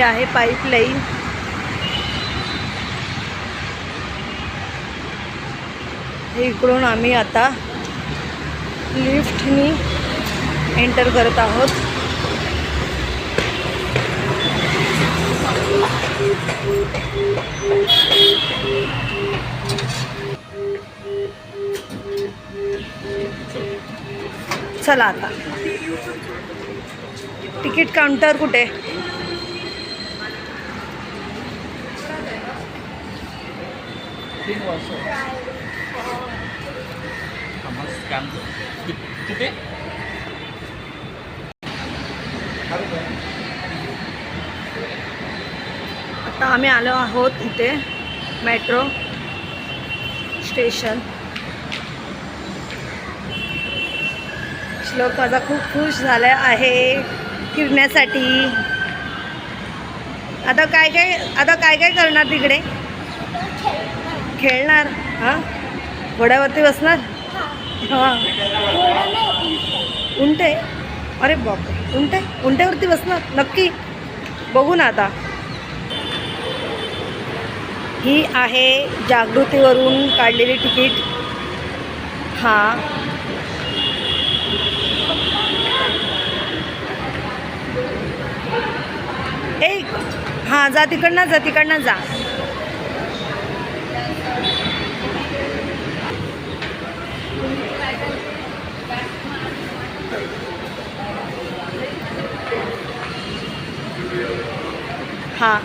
ही आहे पाईपलाईन हे इकडून आम्ही आता लिफ्टनी एंटर करत आहोत. चला आता. तिकीट काउंटर कुठे? तीन वर्ष. आम्हाला स्कॅम किती? आता आम्ही आलो आहोत इथे मेट्रो स्टेशन श्लोक माझा खूप खुश झाला आहे फिरण्यासाठी. आता काय काय आता काय काय करणार तिकडे? खेळणार हां? घोड्यावरती बसणार? हां. उंटे? अरे बापरे. उंटे? उंट्यावरती बसणार? नक्की. बघू ना आता. ही आहे जागृतीवरून काढलेली तिकीट. हां. एक. हां जा तिकडनं जा तिकडनं जा. हां.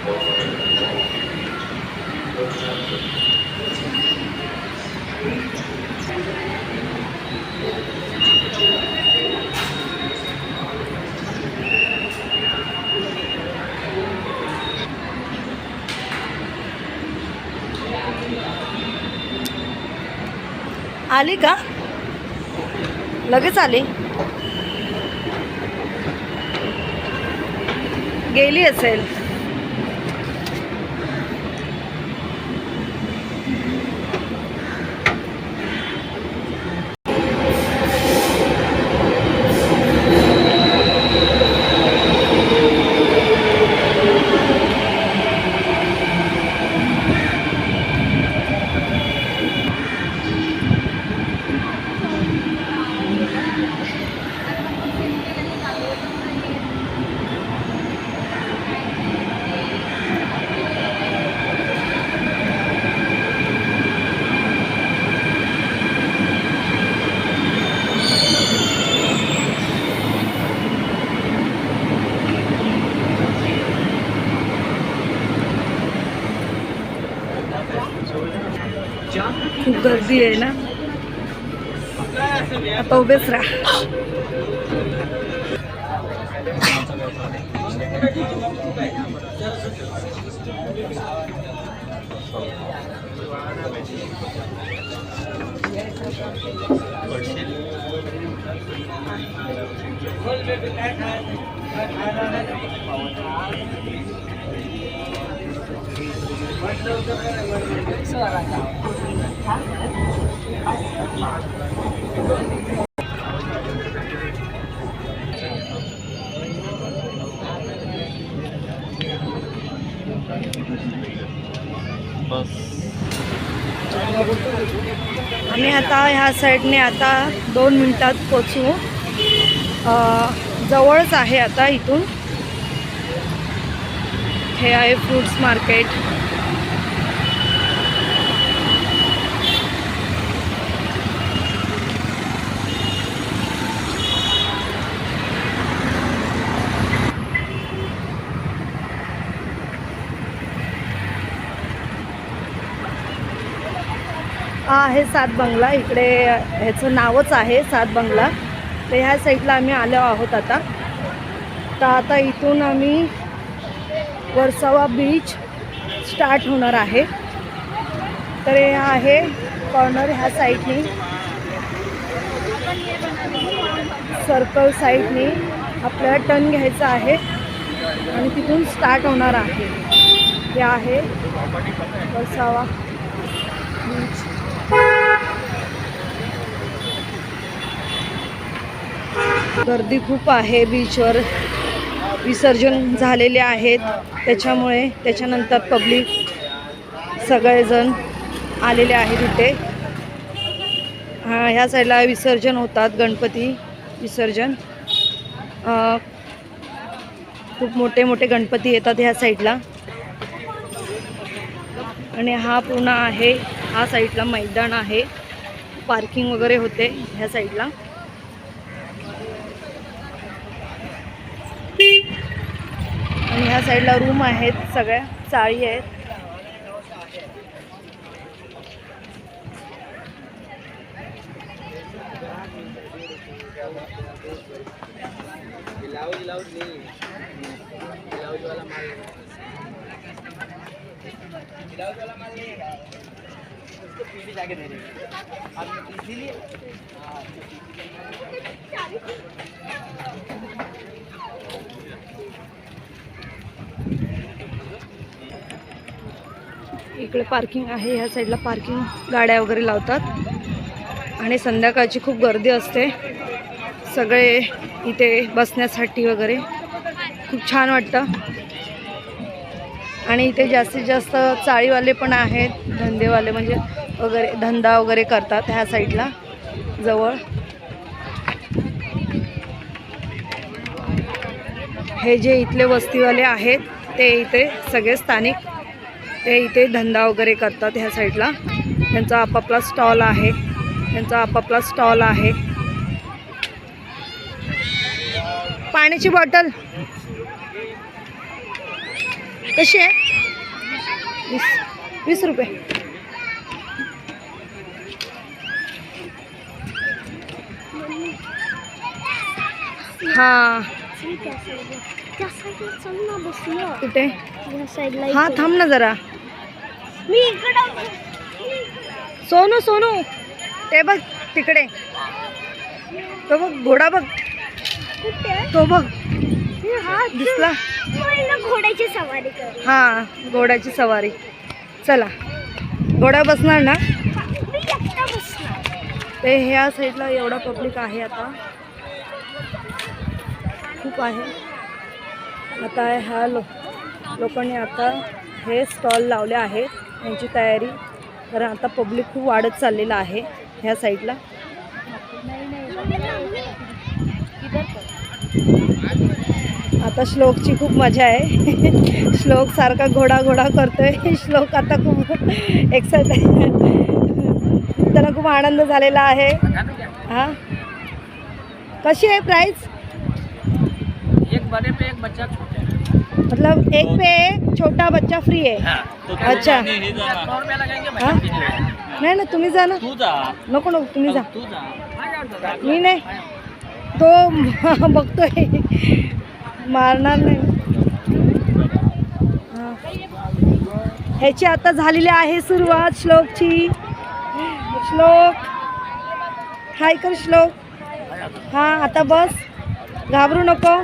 आली का? लगेच आली. गेली असेल खूप गर्दी आहे ना? आता उभेच राहा. आम्ही आता ह्या साईडने आता दोन मिनटात पोचू जवळच आहे आता इथून. हे आहे फ्रूट्स मार्केट हा आहे सात बंगला. इकडे ह्याचं नावच आहे सात बंगला. तर ह्या साईडला आम्ही आलो आहोत आता. तर आता इथून आम्ही वर्सावा बीच स्टार्ट होणार आहे. तर हे आहे कॉर्नर ह्या साईडनी. सर्कल साईडनी आपल्याला टर्न घ्यायचा आहे आणि तिथून स्टार्ट होणार आहे. हे आहे वर्सावा बीच गर्दी खूप आहे बीचवर विसर्जन झालेले आहेत. त्याच्यामुळे त्याच्यानंतर पब्लिक सगळेजण आलेले आहेत इथे. ह्या साईडला विसर्जन होतात गणपती विसर्जन. खूप मोठे मोठे गणपती येतात ह्या साईडला आणि हा पूर्ण आहे हा साईडला मैदान आहे. पार्किंग वगैरे होते ह्या साईडला आणि ह्या साईडला रूम आहेत सगळ्या चाळी आहेत. इकडे पार्किंग आहे ह्या साईडला पार्किंग गाड्या वगैरे लावतात. आणि संध्याकाळची खूप गर्दी असते. सगळे इथे बसण्यासाठी वगैरे. खूप छान वाटतं. आणि इथे जास्तीत जास्त चाळीवाले पण आहेत. धंदेवाले म्हणजे वगैरे धंदा वगैरे करतात ह्या साईडला जवळ. हे जे इथले वस्तीवाले आहेत ते इथे सगळे स्थानिक ते इथे धंदा वगैरे करतात ह्या साईडला. त्यांचा आपापला स्टॉल आहे. त्यांचा आपापला स्टॉल आहे. पाण्याची बॉटल. कशी आहे? वीस वीस रुपये. हां. कुठे? हा. थांब ना जरा. मी इकडं सोनू सोनू. ते बघ तिकडे. तो बघ घोडा बघ. तो बघ. हा दिसला. घोड्याची सवारी हा घोड्याची सवारी. चला. घोडा बसणार ना? ते ह्या साईडला एवढा पब्लिक आहे आता. खूप आहे. आता ह्या लो लोकांनी आता हे स्टॉल लावले आहेत. त्यांची तयारी कारण आता पब्लिक खूप वाढत चाललेलं आहे ह्या साईडला आता श्लोकची खूप मजा आहे. श्लोक सारखा घोडा घोडा करतोय. श्लोक आता खूप एक्साइट त्याला खूप आनंद झालेला आहे. हा? कशी आहे प्राईज बड़े पे एक बच्चा छोटे हैं। मतलब एक पे एक छोटा बच्चा फ्री आहे हाँ, अच्छा. नाही ना तुम्ही जा ना तू जा। नको नको तुम्ही जा। तू जा। मी नाही। तो बघतोय मारणार नाही। हा. ह्याची आता झालेली आहे सुरुवात श्लोकची. श्लोक. हाय कर श्लोक. हा आता बस. घाबरू नको.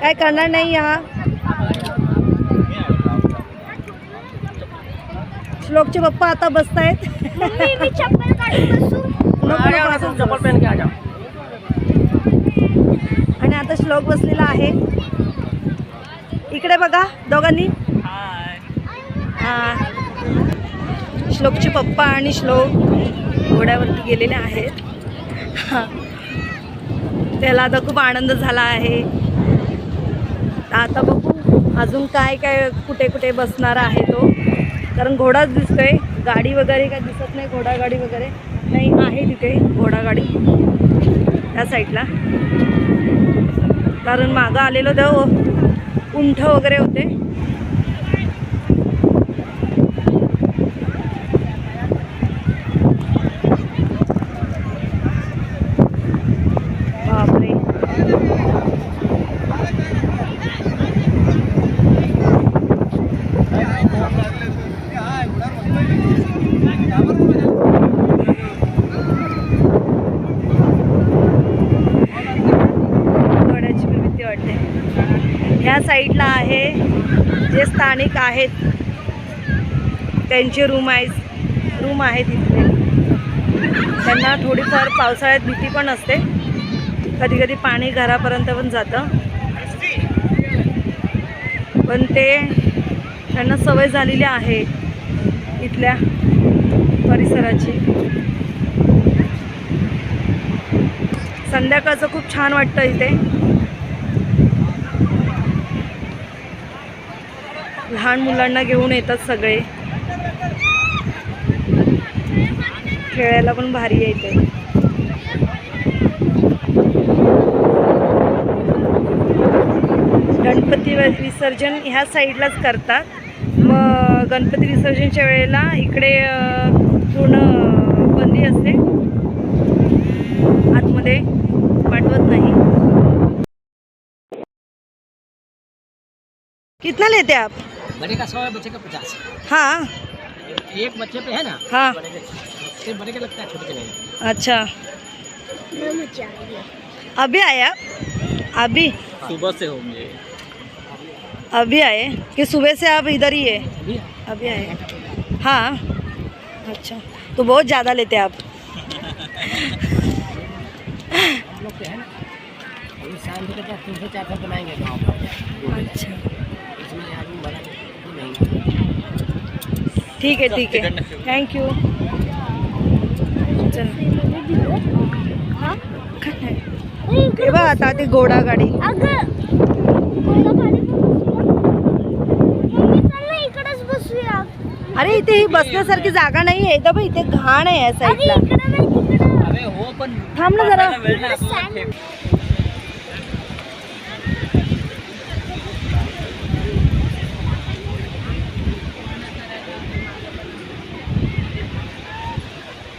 काय करणार नाही हा. श्लोकचे पप्पा आता बसतायत. मम्मी मी चप्पल काढून बसू. नको, नको, असंच बस. पहन के आ जाओ आणि आता श्लोक बसलेला आहे. इकडे बघा दोघांनी. हा. श्लोकचे पप्पा आणि श्लोक घोड्यावरती गेलेले आहेत. हा. त्याला आता खूप आनंद झाला आहे. आता बघू अजून काय काय कुठे कुठे बसणार आहे तो. कारण घोडाच दिसतोय. गाडी वगैरे काय दिसत नाही घोडागाडी वगैरे नाही आहे तिथे घोडागाडी. त्या साईडला. कारण मागं आलेलो तेव्हा उंठ वगैरे होते. स्थानिक आहेत. त्यांचे रूम आहे रूम आहेत इथले. त्यांना थोडीफार पावसाळ्यात भीती पण असते. कधी कधी पाणी घरापर्यंत पण जातं. पण ते त्यांना सवय झालेली आहे इथल्या परिसराची. संध्याकाळचं खूप छान वाटतं इथे. लहान मुलांना घेऊन येतात सगळे. खेळायला पण भारी आहे ते गणपती विसर्जन ह्या साईडलाच करतात. मग गणपती विसर्जनच्या वेळेला इकडे पूर्ण बंदी असते. आतमध्ये पाठवत नाही. कितना लेते आप? बड़े का सौ है बच्चे का पचास। हाँ। एक बच्चे पे है ना? हाँ। बड़े के बड़े के लगता है छोटे के नहीं। अच्छा। अभी आए आप? अभी? सुबह से होंगे। अभी आए? कि सुबह से आप इधर ही है? अभी आए। हाँ। अच्छा। तो बहुत ज़्यादा लेते हैं आप। हम ठीक आहे ठीक आहे. थँक्यू चल. बघ आता ती घोडा गाडी. अरे इथे ही बसण्यासारखी जागा नाही आहे तर इथे घाण आहे या साईडला हो पण थांब ना जरा.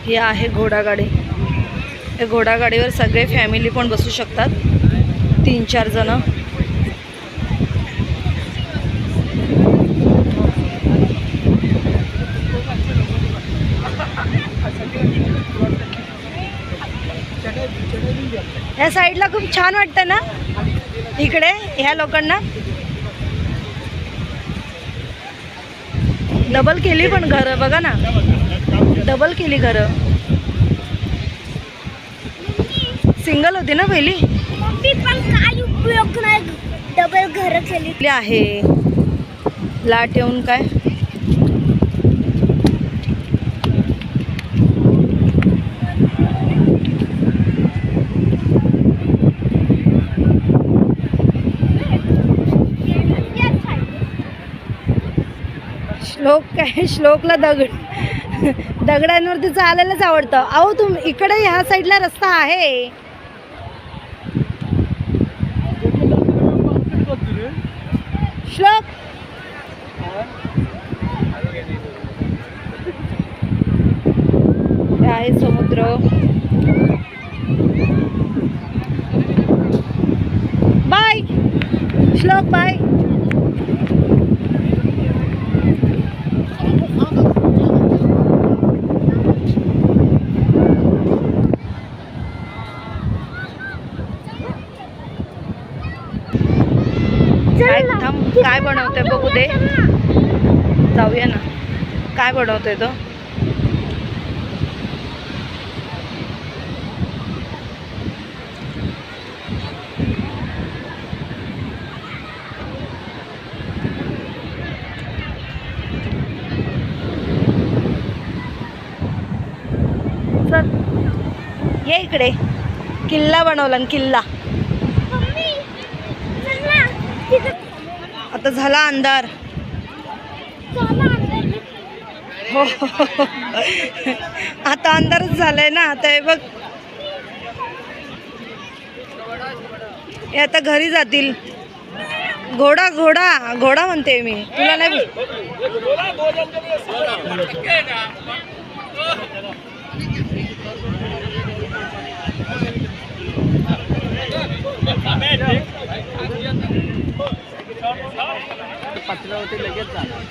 ही आहे घोडागाडी. या घोडागाडीवर सगळे फॅमिली पण बसू शकतात. तीन चार जण. या साईडला खूप छान वाटतं ना? इकडे ह्या लोकांना. डबल केली पण घरं बघा ना. डबल केली घरं. सिंगल होती ना पहिली? डबल घर केली. आहे. लाट येऊन काय? श्लोक काय? श्लोकला दगड. दगडांवरती चालायलाच आवडतं. अहो तुम इकडे ह्या साईडला रस्ता आहे. श्लोक हे आहे समुद्र बाय श्लोक बाय काय थांब काय बनवतोय बघू दे. जाऊया ना. काय बनवतोय तो? ये इकडे. किल्ला बनवला किल्ला मम्मी चल ना तिकडे आता झाला अंधार. चला अंदर. हो आता अंधारच झालाय ना आता हे बघ. हे आता घरी जातील. घोडा घोडा घोडा म्हणते मी. तुला नाही पत्रावरती लगेच जाणार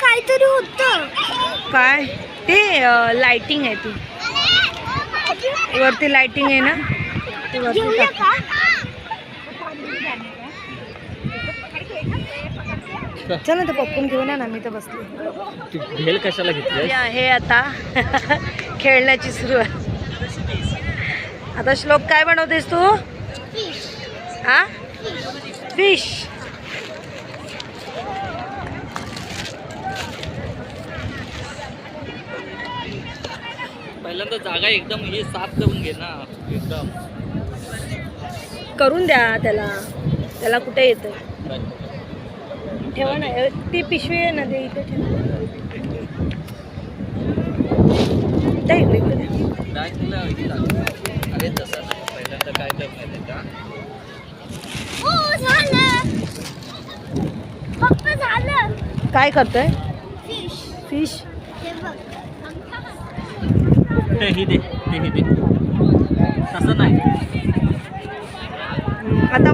काहीतरी होतं. काय? ते लाइटिंग आहे ती. वरती लाइटिंग आहे ना? ते वरती चल ना ते पॉपकॉर्न घेऊन या ना मी तर बसले. तू भेल कशाला घेतली? हे आहे आता खेळण्याची सुरुवात. आता श्लोक काय बनवतेस तू? हा फिश पहिल्यांदा जागा एकदम हे साफ करून घे ना. एकदम. करून द्या त्याला. त्याला कुठे येतं ठेवा ना ती पिशवी आहे ना ते इथे ठेवा. त्या इकडे इकडे द्या. अरे तसं पहिल्यांदा काय का? हो झालं. पप्पा झालं. काय करतोय फिश फिश ते ही दे ते ही दे. तसं नाही. आता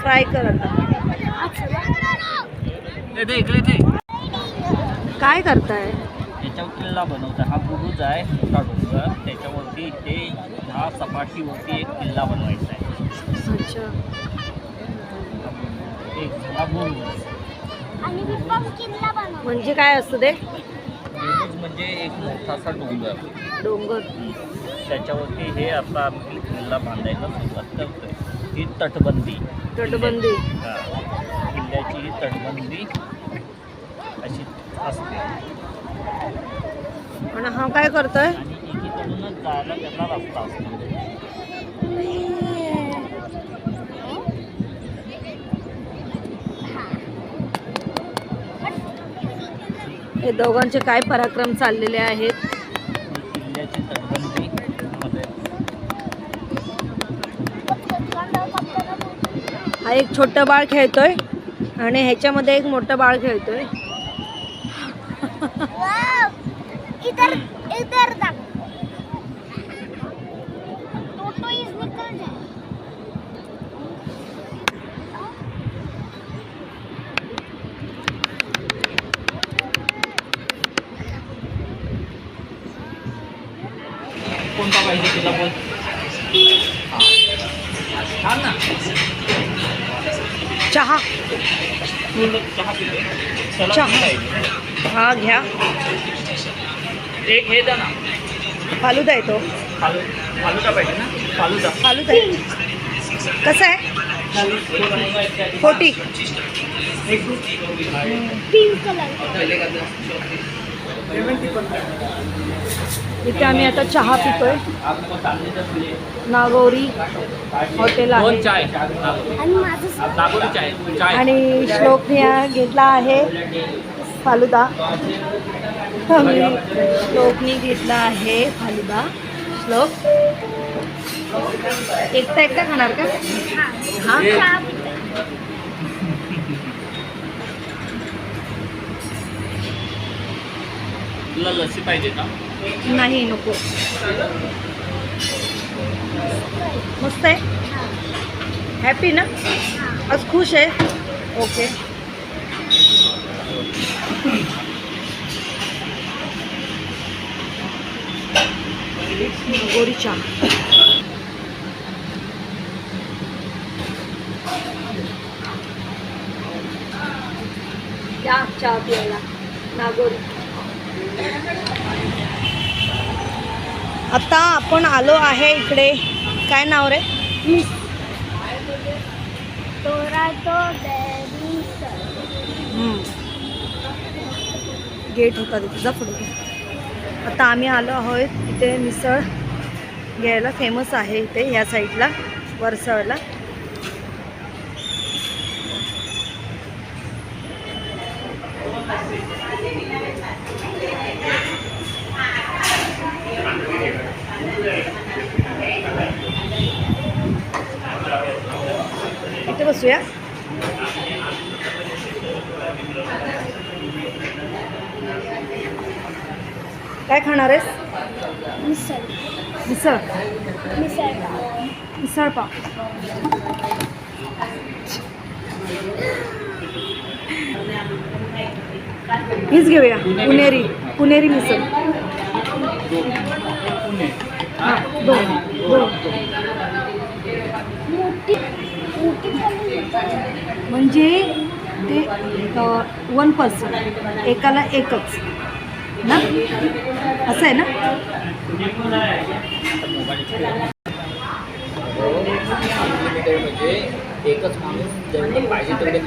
फ्राय कर आता. ते दे इकडे दे. काय करताय? याच्यावर किल्ला बनवता हा बुरुज आहे मोठा डोंगर. त्याच्यावरती ते ह्या सपाटीवरती एक किल्ला बनवायचा आहे. अच्छा. एक हा बुरुज. आणि मी पण किल्ला बनव म्हणजे काय असतं ते बुरुज म्हणजे एक मोठासा डोंगर. डोंगर. त्याच्यावरती हे आता आम्ही किल्ला बांधायला सुरुवात करतोय. ही तटबंदी. तटबंदी. हा. किल्ल्याची ही तटबंदी अशी असते. आणि हा काय करतोय? आणि एकीकडूनच जायला त्याचा रस्ता असतो. हे दोघांचे काय पराक्रम चाललेले आहेत? ही तटबंदी हा एक छोटं बाळ खेळतोय आणि ह्याच्यामध्ये एक मोठं बाळ खेळतोय. वाव इधर इधर हा घ्या एक हे द्या ना। फालुदा आहे तो. फालू फालुदा पाहिजे ना? फालुदा. फालुदा आहे. कसं आहे? फोर्टी. पिंक कलर इथे आम्ही आता चहा पितोय. नागोरी हॉटेल आहे. चाय? आणि माझं नागोरी चाय. चाय. आणि श्लोकने हा घेतला आहे. फालुदा. आम्ही श्लोकने घेतला आहे. फालुदा. श्लोक. एकटा एकटा खाणार का? हा? चहा तुला लस्सी पाहिजे का? नाही, नको। मस्त आहे हॅपी ना? आज खुश आहे ओके गोरी चहा। या चहा प्यायला नागोरी आता आपण आलो आहे इकडे. काय नाव रे? गेट होता तिथे. जा पुढे. आता आम्ही आलो आहोत इथे मिसळ घ्यायला. फेमस आहे इथे या साईडला वरसळला. बसूया. काय खाणार आहेस? मिसळ. मिसळ? मिसळ मिसळ पाव. हीच घेऊया. पुणेरी. पुणेरी मिसळ. हां दोन. दोन. म्हणजे ते वन पर्सन एकाला एकच. ना? असं आहे ना? पाहिजे तेवढे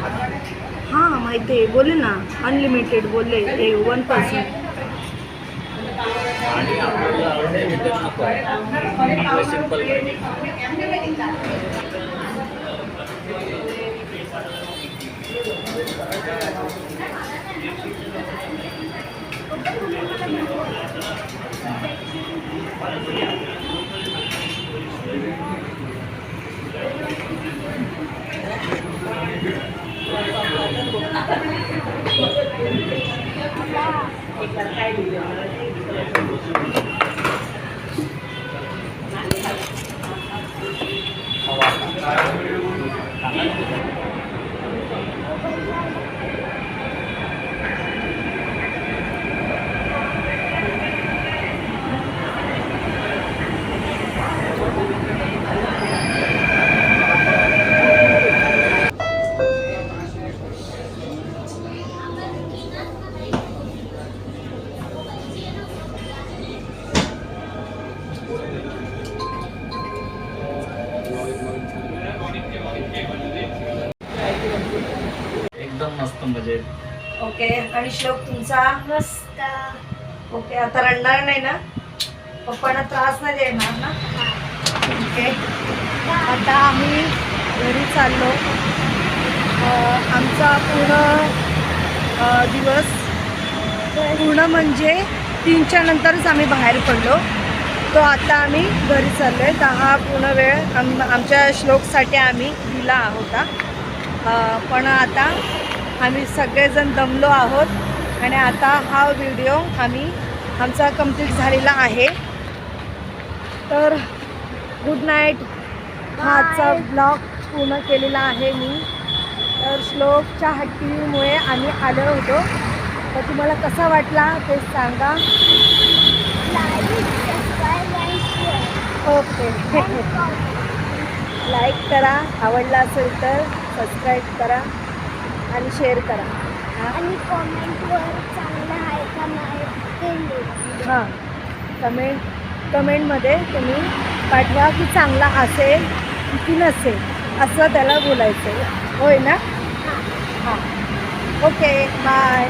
हाँ, माहिती आहे. बोलले ना. अनलिमिटेड बोलले. ए वन पर्सन आणि आपल्याला नको सिंपल पाहिजे एकदम मजेत ओके आणि श्लोक तुमचा? मस्त. ओके आता रडणार नाही ना? पप्पांना त्रास नाही देणार ना? ओके. आता आम्ही घरी चाललो. अं, आमचा पूर्ण दिवस पूर्ण म्हणजे तीनच्या नंतरच आम्ही बाहेर पडलो. तो आता आम्ही घरी चाललो आहे तर हा पूर्ण वेळ आम आमच्या श्लोकसाठी आम्ही दिला होता. अं, पण आता आम्ही सगळेजण दमलो आहोत आणि आता हा व्हिडिओ आम्ही आमचा कंप्लीट झालेला आहे. तर गुड नाईट हा आजचा ब्लॉग पूर्ण केलेला आहे मी. तर श्लोकच्या हट्टीमुळे आम्ही आलो होतो. तर तुम्हाला कसा वाटला ते सांगा. ओके. लाईक करा. आवडला असेल तर सबस्क्राईब करा. आणि शेअर करा. आणि कॉमेंटवर चांगलं आहे का नाही ते लिहा. हां. कमेंट कमेंटमध्ये तुम्ही पाठवा की चांगला असेल की नसेल असं त्याला बोलायचं आहे. होय ना? हां. Okay bye